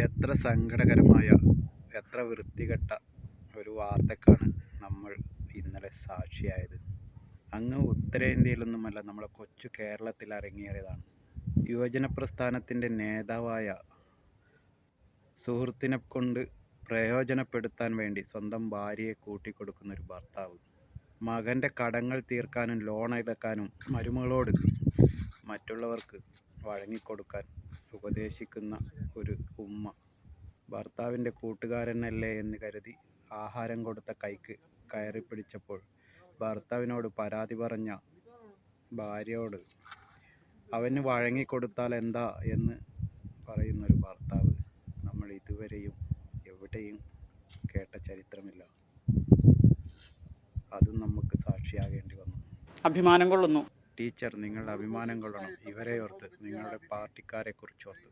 എത്ര സങ്കടകരമായ എത്ര വൃത്തികെട്ട ഒരു വാർത്തക്കാണ് നമ്മൾ ഇന്നലെ സാക്ഷിയായത്. അങ്ങ് ഉത്തരേന്ത്യയിലൊന്നുമല്ല നമ്മളെ കൊച്ചു കേരളത്തിൽ അരങ്ങേറിയതാണ്. യുവജന പ്രസ്ഥാനത്തിന്റെ നേതാവായ സുഹൃത്തിനെ കൊണ്ട് പ്രയോജനപ്പെടുത്താൻ വേണ്ടി സ്വന്തം ഭാര്യയെ കൂട്ടിക്കൊടുക്കുന്ന ഒരു ഭർത്താവ്. മകന്റെ കടങ്ങൾ തീർക്കാനും ലോൺ എടുക്കാനും മരുമകളോട് മറ്റുള്ളവർക്ക് വഴങ്ങിക്കൊടുക്കാൻ ഉപദേശിക്കുന്ന ഒരു ഉമ്മ. ഭർത്താവിന്റെ കൂട്ടുകാരനല്ലേ എന്ന് കരുതി ആഹാരം കൊടുത്ത കൈക്ക് കയറി പിടിച്ചപ്പോൾ ഭർത്താവിനോട് പരാതി പറഞ്ഞ ഭാര്യയോട് അവന് വഴങ്ങിക്കൊടുത്താൽ എന്താ? എന്ന് പറയുന്നൊരു ഭർത്താവ് നമ്മൾ ഇതുവരെയും എവിടെയും കേട്ട ചരിത്രമില്ല. അതും നമുക്ക് സാക്ഷിയാകേണ്ടി വന്നു. അഭിമാനം കൊള്ളുന്നു. ടീച്ചർ നിങ്ങൾ അഭിമാനം കൊള്ളണം ഇവരെ ഓർത്ത് നിങ്ങളുടെ പാർട്ടിക്കാരെ കുറിച്ച് ഓർത്ത്.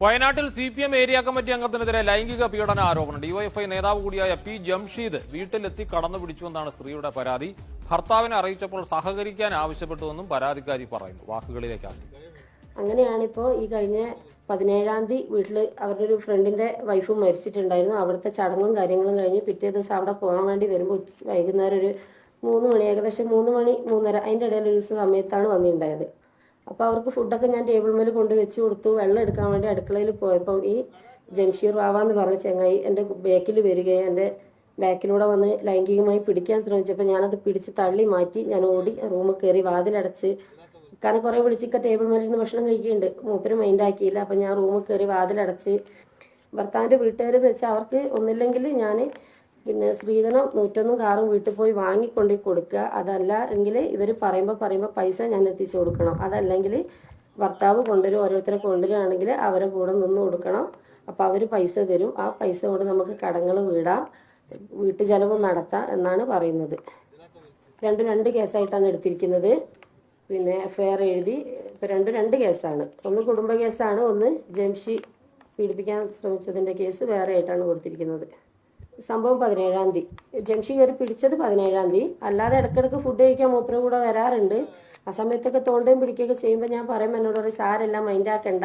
വയനാട്ടിൽ C P M area committee അംഗത്തിനെതിരെ ലൈംഗിക പീഡന ആരോപണം ഡിവൈഎഫ്ഐ നേതാവ് കൂടിയായ പി ജംഷീദ് വീട്ടിലെത്തി കടന്നു പിടിച്ചുവെന്നാണ് സ്ത്രീയുടെ പരാതി. ഭർത്താവിനെ അറിയിച്ചപ്പോൾ സഹകരിക്കാൻ ആവശ്യപ്പെട്ടുവെന്നും പരാതിക്കാരി പറയുന്നു. വാക്കുകളിലേക്കാണ് അങ്ങനെയാണിപ്പോ ഈ കഴിഞ്ഞ പതിനേഴാം തീയതി വീട്ടിൽ അവരുടെ ഒരു ഫ്രണ്ടിന്റെ വൈഫ് മരിച്ചിട്ടുണ്ടായിരുന്നു. അവിടുത്തെ ചടങ്ങും കാര്യങ്ങളും കഴിഞ്ഞ് പിറ്റേ ദിവസം അവിടെ പോകാൻ വേണ്ടി വരുമ്പോൾ വൈകുന്നേരം ഒരു മൂന്ന് മണി ഏകദേശം മൂന്ന് മണി മൂന്നര അതിന്റെ ഇടയിൽ ഒരു സമയത്താണ് വന്നിട്ടുണ്ടായത്. അപ്പോൾ അവർക്ക് ഫുഡൊക്കെ ഞാൻ ടേബിൾ മേൽ കൊണ്ട് വെച്ച് കൊടുത്തു. വെള്ളം എടുക്കാൻ വേണ്ടി അടുക്കളയിൽ പോയപ്പം ഈ ജംഷീർ വാവ എന്ന് പറഞ്ഞ ചങ്ങായി എന്റെ ബാക്കിൽ വരികയും എന്റെ ബാക്കിലൂടെ വന്ന് ലൈംഗികമായി പിടിക്കാൻ ശ്രമിച്ചപ്പോൾ ഞാനത് പിടിച്ച് തള്ളി മാറ്റി ഞാൻ ഓടി റൂമിൽ കയറി വാതിലടച്ച് കാരണം കുറേ വിളിച്ചൊക്കെ ടേബിൾ മേലിൽ നിന്ന് ഭക്ഷണം കഴിക്കുന്നുണ്ട് മൂപ്പര് മൈൻഡ് ആക്കിയില്ല. അപ്പം ഞാൻ റൂമിൽ കയറി വാതിലടച്ച് ഭർത്താവിന്റെ വീട്ടുകാരെന്ന് വെച്ചാൽ അവർക്ക് ഒന്നില്ലെങ്കിൽ ഞാൻ പിന്നെ സ്ത്രീധനം നൂറ്റൊന്നും കാറും വീട്ടിൽ പോയി വാങ്ങിക്കൊണ്ടി കൊടുക്കുക. അതല്ല എങ്കിൽ ഇവർ പറയുമ്പോൾ പറയുമ്പോൾ പൈസ ഞാൻ എത്തിച്ചു കൊടുക്കണം. അതല്ലെങ്കിൽ ഭർത്താവ് കൊണ്ടുവരും ഓരോരുത്തരെ കൊണ്ടുവരികയാണെങ്കിൽ അവരെ കൂടെ നിന്ന് കൊടുക്കണം. അപ്പോൾ അവർ പൈസ തരും. ആ പൈസ കൊണ്ട് നമുക്ക് കടങ്ങൾ വീടാം. വീട്ടു ചെലവ് നടത്താം എന്നാണ് പറയുന്നത്. രണ്ടും രണ്ട് കേസായിട്ടാണ് എടുത്തിരിക്കുന്നത്. പിന്നെ എഫ്ഐആർ എഴുതി. ഇപ്പം രണ്ടും രണ്ട് കേസാണ്. ഒന്ന് കുടുംബ കേസാണ്. ഒന്ന് ജംഷി പീഡിപ്പിക്കാൻ ശ്രമിച്ചതിന്റെ കേസ് വേറെ ആയിട്ടാണ് കൊടുത്തിരിക്കുന്നത്. സംഭവം പതിനേഴാം തീയതി. ജംഷി കയറി പിടിച്ചത് പതിനേഴാം തീയതി. അല്ലാതെ ഇടയ്ക്കിടയ്ക്ക് ഫുഡ് കഴിക്കാൻ മൂപ്പരും കൂടെ വരാറുണ്ട്. ആ സമയത്തൊക്കെ തോണ്ടയും പിടിക്കുകയൊക്കെ ചെയ്യുമ്പോൾ ഞാൻ പറയും എന്നോട് പറയും സാരെല്ലാം മൈൻഡാക്കണ്ട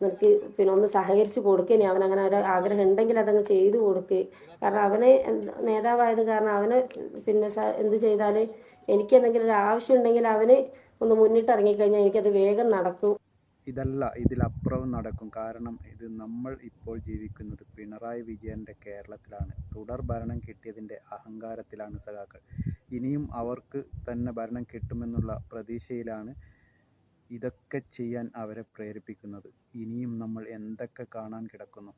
നിനക്ക് പിന്നെ ഒന്ന് സഹകരിച്ച് കൊടുക്കുക അവൻ അങ്ങനെ ഒരു ആഗ്രഹം ഉണ്ടെങ്കിൽ അതങ്ങ് ചെയ്തു കൊടുക്ക്. കാരണം അവനെ നേതാവായത് കാരണം അവന് പിന്നെ എന്ത് ചെയ്താൽ എനിക്ക് എന്തെങ്കിലും ഒരു ആവശ്യം ഉണ്ടെങ്കിൽ അവന് ഒന്ന് മുന്നിട്ട് ഇറങ്ങിക്കഴിഞ്ഞാൽ എനിക്കത് വേഗം നടക്കും. ഇതല്ല ഇതിലപ്പുറവും നടക്കും. കാരണം ഇത് നമ്മൾ ഇപ്പോൾ ജീവിക്കുന്നത് പിണറായി വിജയന്റെ കേരളത്തിലാണ്. തുടർ ഭരണം കിട്ടിയതിന്റെ അഹങ്കാരത്തിലാണ് സഖാക്കൾ. ഇനിയും അവർക്ക് തന്നെ ഭരണം കിട്ടുമെന്നുള്ള പ്രതീക്ഷയിലാണ് ഇതൊക്കെ ചെയ്യാൻ അവരെ പ്രേരിപ്പിക്കുന്നത്. ഇനിയും നമ്മൾ എന്തൊക്കെ കാണാൻ കിടക്കുന്നു?